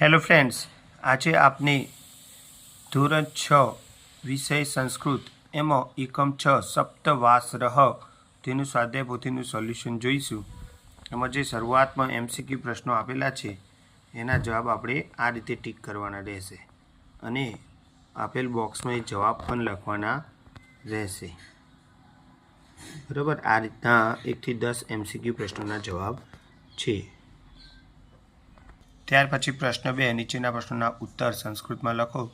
Hello friends, આજે આપને ધોરણ છ વિષય સંસ્કૃત, એમાં એકમ છ સપ્તવાસ રહ તેનું સ્વાધ્યાય પોથીનું સોલ્યુશન જોઈશું. એમાં જે શરૂઆતમાં એમસીક્યુ પ્રશ્નો આપેલા છે, એના જવાબ આપણે આ રીતે ટીક કરવાના રહેશે. અને આપેલ બોક્સમાં એ જવાબ પણ લખવાના રહેશે. બરાબર, આ રીતના એકથી દસ એમસીક્યુ પ્રશ્નોના જવાબ છે. ત્યાર પછી પ્રશ્ન બે, નીચેના પ્રશ્નોના ઉત્તર સંસ્કૃતમાં લખો.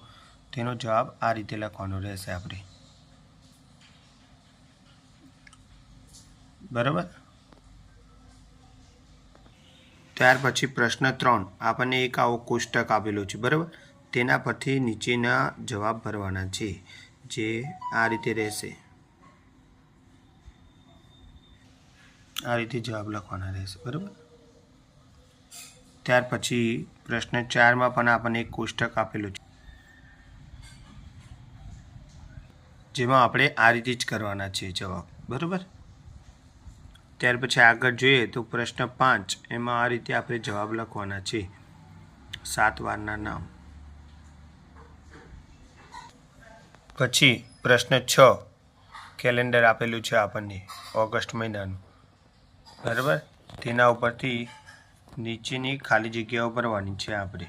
તેનો જવાબ આ રીતે લખવાનો રહેશે આપણે. બરાબર? ત્યાર પછી પ્રશ્ન ત્રણ. આપણને એક આવો કોષ્ટક આપેલો છે, બરાબર? તેના પરથી નીચેના જવાબ ભરવાના છે, જે આ રીતે રહેશે. આ રીતે જવાબ લખવાના રહેશે, બરાબર? ત્યાર પછી પ્રશ્ન ચારમાં પણ આપણને એક કોષ્ટક આપેલું છે. જેમાં આપણે આ રીતે જ કરવાના છે જવાબ. બરાબર? ત્યાર પછી આગળ જોઈએ તો પ્રશ્ન પાંચ, એમાં આ રીતે આપણે જવાબ લખવાના છે. સાત વારના નામ. પછી પ્રશ્ન છ, કેલેન્ડર આપેલું છે આપણને ઓગસ્ટ મહિનાનું. બરાબર? તેના ઉપરથી નીચેની ખાલી જગ્યાઓ ભરવાની છે આપણે.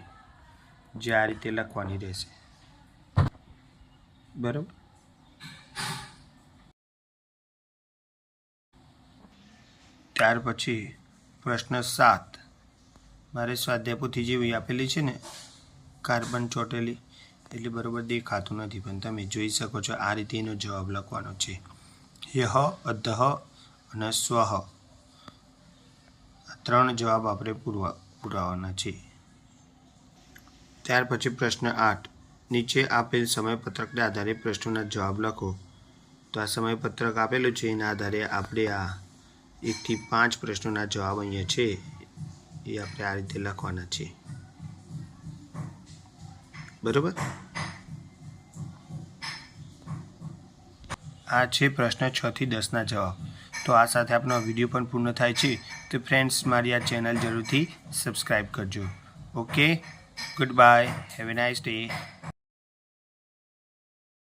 જે આ રીતે લખવાની રહેશે. બરાબર? ત્યાર પછી પ્રશ્ન સાત. મારે સ્વાધ્યાય પોથી જેવી આપેલી છે ને, કાર્બન ચોટેલી, એટલે બરાબર દેખાતું નથી, પણ તમે જોઈ શકો છો આ રીતે એનો જવાબ લખવાનો છે. યહ, અધહ અને સ્વહ. ત્રણ જવાબ આપણે પૂરવા પુરાવાના છે. ત્યાર પછી પ્રશ્ન આઠ. નીચે આપેલ સમયપત્રકના આધારે પ્રશ્નોના જવાબ લખો. તો આ સમયપત્રક આપેલું છે, એના આધારે આપણે આ એકથી પાંચ પ્રશ્નોના જવાબ અહીંયા છે, એ આપણે આ રીતે લખવાના છે. બરોબર? આ છે પ્રશ્ન છ થી દસના જવાબ. તો આ સાથે આપનો વીડિયો પણ પૂર્ણ થાય છે. તો ફ્રેન્ડ્સ મારી આ ચેનલ જરૂરથી સબસ્ક્રાઈબ કરજો. Okay goodbye have a nice day